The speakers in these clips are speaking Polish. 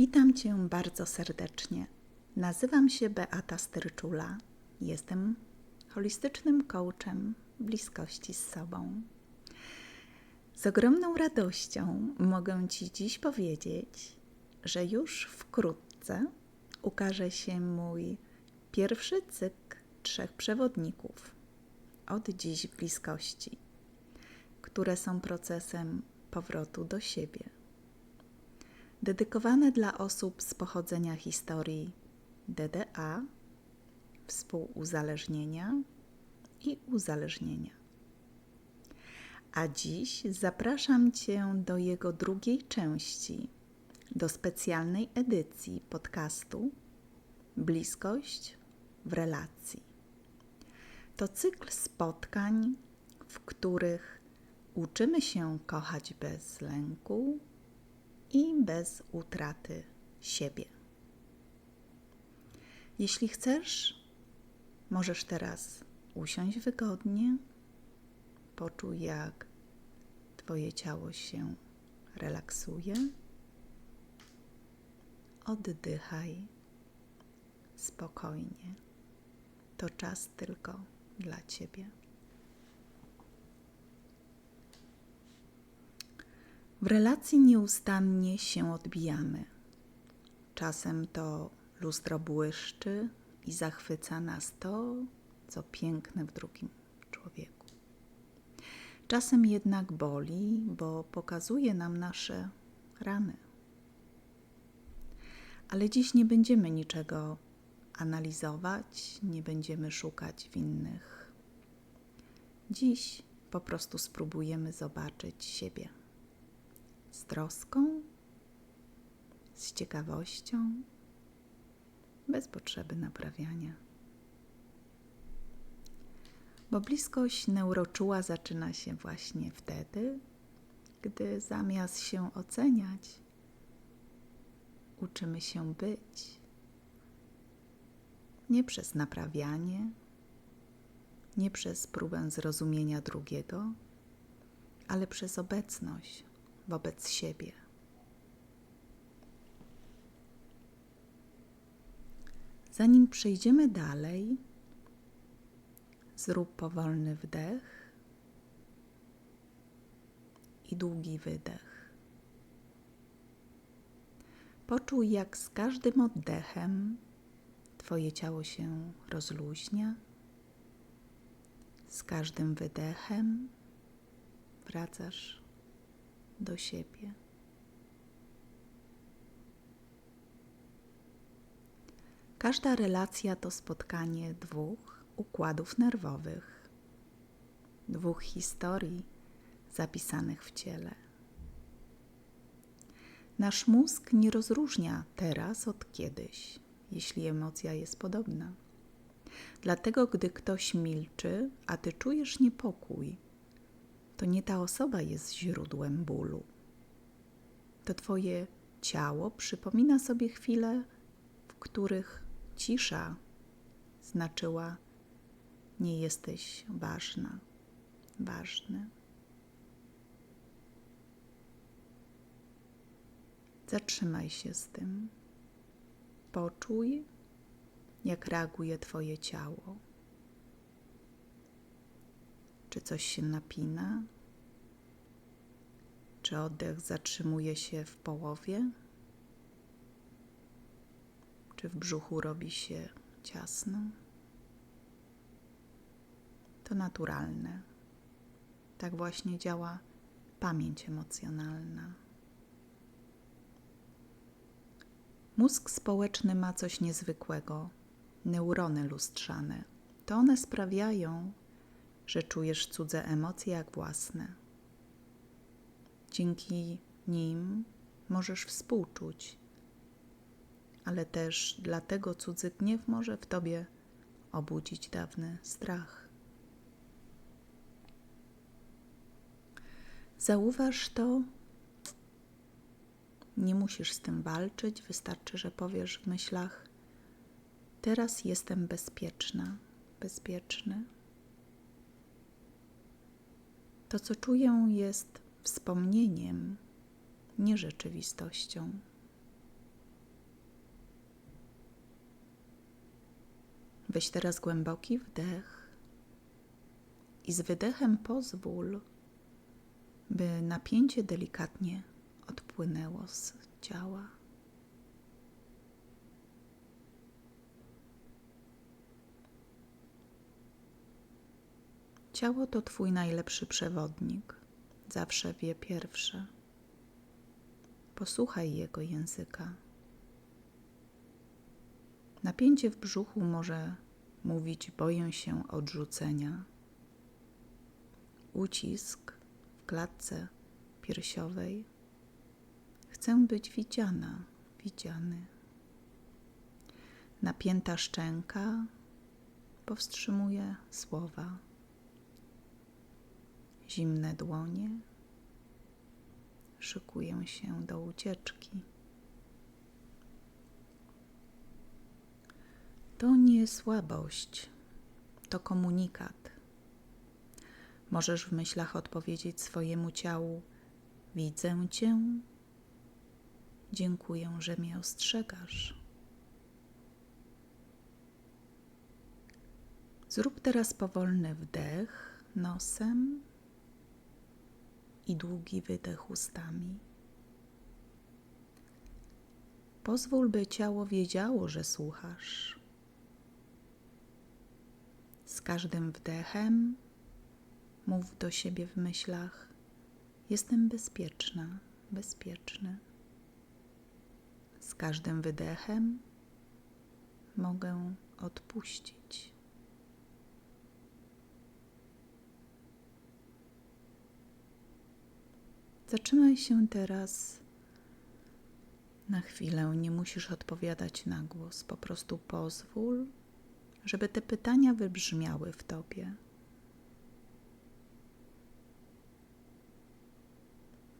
Witam Cię bardzo serdecznie. Nazywam się Beata Styrczula. Jestem holistycznym coachem bliskości z sobą. Z ogromną radością mogę Ci dziś powiedzieć, że już wkrótce ukaże się mój pierwszy cykl trzech przewodników od dziś bliskości, które są procesem powrotu do siebie dedykowane dla osób z pochodzenia historii DDA, współuzależnienia i uzależnienia. A dziś zapraszam Cię do jego drugiej części, do specjalnej edycji podcastu Bliskość w relacji. To cykl spotkań, w których uczymy się kochać bez lęku, i bez utraty siebie. Jeśli chcesz, możesz teraz usiąść wygodnie, poczuj jak Twoje ciało się relaksuje. Oddychaj spokojnie. To czas tylko dla Ciebie. W relacji nieustannie się odbijamy. Czasem to lustro błyszczy i zachwyca nas to, co piękne w drugim człowieku. Czasem jednak boli, bo pokazuje nam nasze rany. Ale dziś nie będziemy niczego analizować, nie będziemy szukać winnych. Dziś po prostu spróbujemy zobaczyć siebie z troską, z ciekawością, bez potrzeby naprawiania. Bo bliskość neuroczuła zaczyna się właśnie wtedy, gdy zamiast się oceniać, uczymy się być. Nie przez naprawianie, nie przez próbę zrozumienia drugiego, ale przez obecność wobec siebie. Zanim przejdziemy dalej, zrób powolny wdech i długi wydech. Poczuj, jak z każdym oddechem Twoje ciało się rozluźnia. Z każdym wydechem wracasz do siebie. Każda relacja to spotkanie dwóch układów nerwowych, dwóch historii zapisanych w ciele. Nasz mózg nie rozróżnia teraz od kiedyś, jeśli emocja jest podobna. Dlatego, gdy ktoś milczy, a ty czujesz niepokój, to nie ta osoba jest źródłem bólu. To Twoje ciało przypomina sobie chwile, w których cisza znaczyła: Nie jesteś ważna, ważny. Zatrzymaj się z tym. Poczuj, jak reaguje Twoje ciało. Czy coś się napina? Czy oddech zatrzymuje się w połowie? Czy w brzuchu robi się ciasno? To naturalne. Tak właśnie działa pamięć emocjonalna. Mózg społeczny ma coś niezwykłego neurony lustrzane. To one sprawiają, że czujesz cudze emocje jak własne. Dzięki nim możesz współczuć, ale też dlatego cudzy gniew może w tobie obudzić dawny strach. Zauważ to. Nie musisz z tym walczyć, wystarczy, że powiesz w myślach: Teraz jestem bezpieczna, bezpieczny. To, co czuję, jest wspomnieniem, nie rzeczywistością. Weź teraz głęboki wdech i z wydechem pozwól, by napięcie delikatnie odpłynęło z ciała. Ciało to Twój najlepszy przewodnik, zawsze wie pierwsze. Posłuchaj jego języka. Napięcie w brzuchu może mówić: Boję się odrzucenia. Ucisk w klatce piersiowej. Chcę być widziana, widziany. Napięta szczęka powstrzymuje słowa. Zimne dłonie szykuję się do ucieczki. To nie słabość, to komunikat. Możesz w myślach odpowiedzieć swojemu ciału: Widzę cię, dziękuję, że mnie ostrzegasz. Zrób teraz powolny wdech nosem i długi wydech ustami. Pozwól, by ciało wiedziało, że słuchasz. Z każdym wdechem mów do siebie w myślach: Jestem bezpieczna, bezpieczny. Z każdym wydechem mogę odpuścić. Zatrzymaj się teraz na chwilę. Nie musisz odpowiadać na głos. Po prostu pozwól, żeby te pytania wybrzmiały w tobie.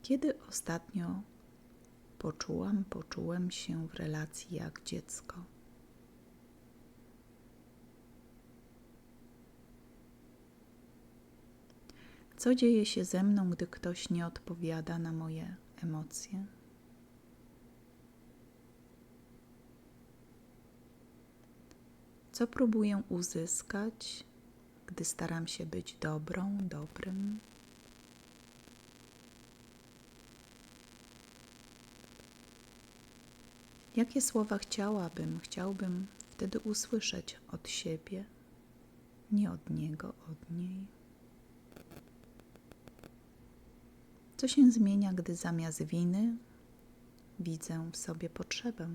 Kiedy ostatnio poczułam, poczułem się w relacji jak dziecko? Co dzieje się ze mną, gdy ktoś nie odpowiada na moje emocje? Co próbuję uzyskać, gdy staram się być dobrą, dobrym? Jakie słowa chciałabym, chciałbym wtedy usłyszeć od siebie, nie od niego, od niej? Co się zmienia, gdy zamiast winy widzę w sobie potrzebę?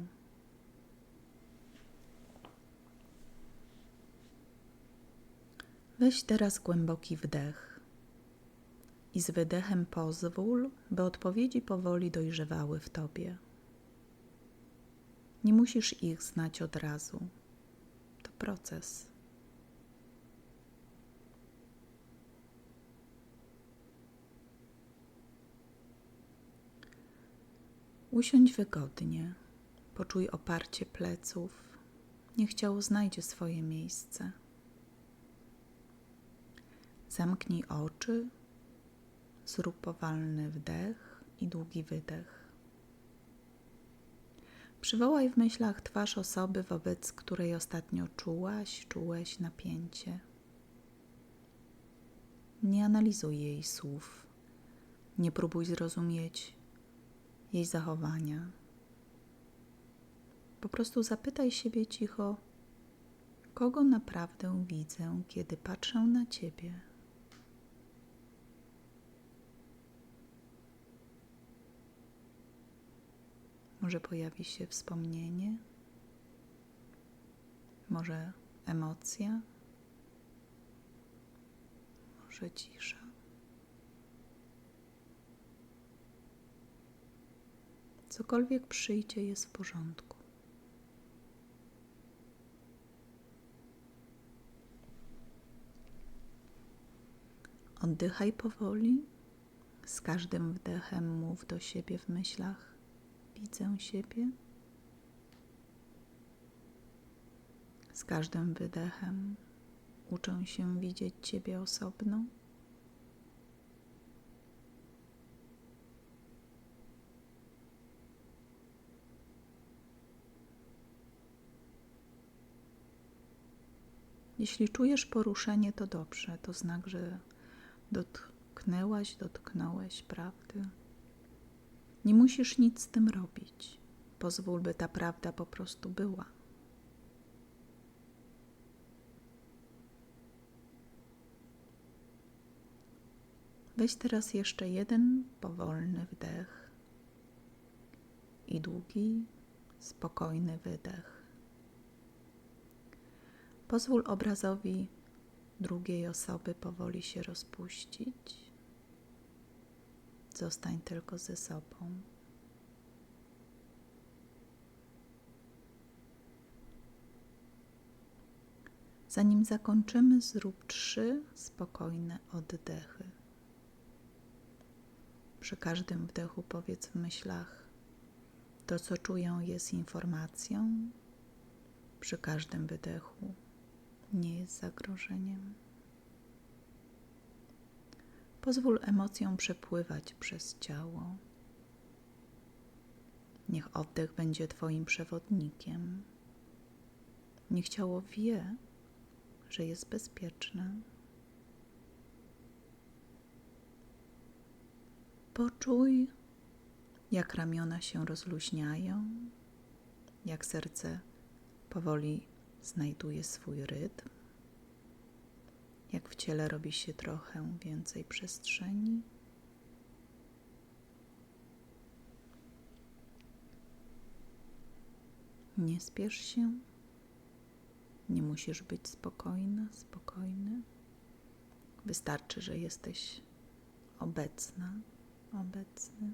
Weź teraz głęboki wdech i z wydechem pozwól, by odpowiedzi powoli dojrzewały w tobie. Nie musisz ich znać od razu. To proces. Usiądź wygodnie, poczuj oparcie pleców. Niech ciało znajdzie swoje miejsce. Zamknij oczy, zrób powolny wdech i długi wydech. Przywołaj w myślach twarz osoby, wobec której ostatnio czułaś, czułeś napięcie. Nie analizuj jej słów. Nie próbuj zrozumieć jej zachowania. Po prostu zapytaj siebie cicho, kogo naprawdę widzę, kiedy patrzę na ciebie. Może pojawi się wspomnienie, może emocja, może cisza. Cokolwiek przyjdzie, jest w porządku. Oddychaj powoli. Z każdym wdechem mów do siebie w myślach: Widzę siebie. Z każdym wydechem uczę się widzieć Ciebie osobno. Jeśli czujesz poruszenie, to dobrze, to znak, że dotknęłaś, dotknąłeś prawdy. Nie musisz nic z tym robić. Pozwól, by ta prawda po prostu była. Weź teraz jeszcze jeden powolny wdech i długi, spokojny wydech. Pozwól obrazowi drugiej osoby powoli się rozpuścić. Zostań tylko ze sobą. Zanim zakończymy, zrób trzy spokojne oddechy. Przy każdym wdechu powiedz w myślach: To, co czuję, jest informacją. Przy każdym wydechu nie jest zagrożeniem. Pozwól emocjom przepływać przez ciało. Niech oddech będzie Twoim przewodnikiem. Niech ciało wie, że jest bezpieczne. Poczuj, jak ramiona się rozluźniają, jak serce powoli znajduje swój rytm, jak w ciele robi się trochę więcej przestrzeni. Nie spiesz się, nie musisz być spokojna, spokojny. Wystarczy, że jesteś obecna obecny.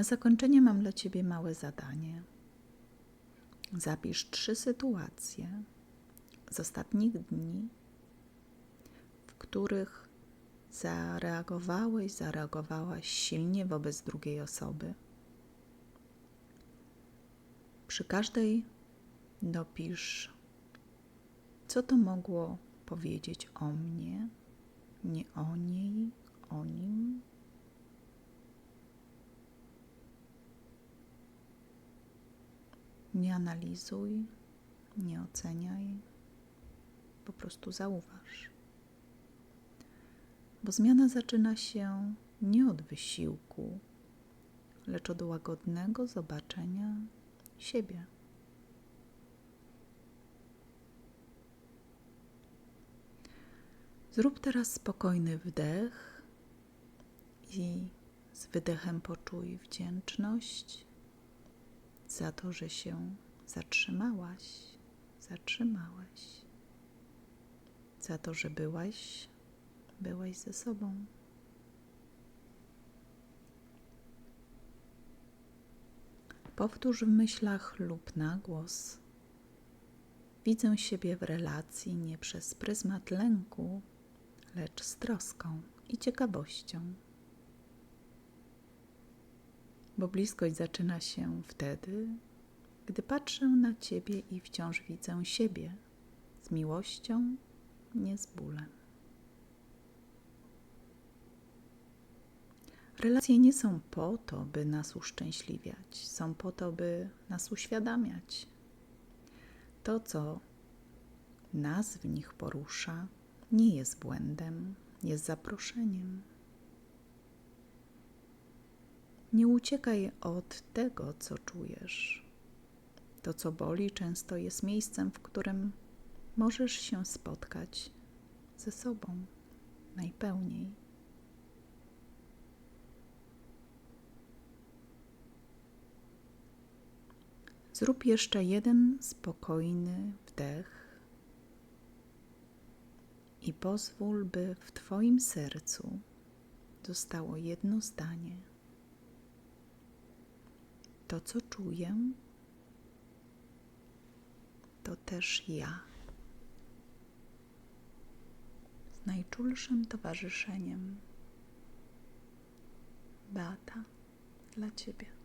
Na zakończenie mam dla Ciebie małe zadanie. Zapisz trzy sytuacje z ostatnich dni, w których zareagowałeś, zareagowałaś silnie wobec drugiej osoby. Przy każdej dopisz co to mogło powiedzieć o mnie, nie o niej, o nim? Nie analizuj, nie oceniaj, po prostu zauważ. Bo zmiana zaczyna się nie od wysiłku, lecz od łagodnego zobaczenia siebie. Zrób teraz spokojny wdech i z wydechem poczuj wdzięczność za to, że się zatrzymałaś, zatrzymałeś, za to, że byłaś, byłaś ze sobą. Powtórz w myślach lub na głos. Widzę siebie w relacji nie przez pryzmat lęku, lecz z troską i ciekawością. Bo bliskość zaczyna się wtedy, gdy patrzę na Ciebie i wciąż widzę siebie z miłością, nie z bólem. Relacje nie są po to, by nas uszczęśliwiać, są po to, by nas uświadamiać. To, co nas w nich porusza, nie jest błędem, jest zaproszeniem. Nie uciekaj od tego, co czujesz. To, co boli, często jest miejscem, w którym możesz się spotkać ze sobą najpełniej. Zrób jeszcze jeden spokojny wdech i pozwól, by w Twoim sercu zostało jedno zdanie. To, co czuję, to też ja. Z najczulszym towarzyszeniem. Beata dla Ciebie.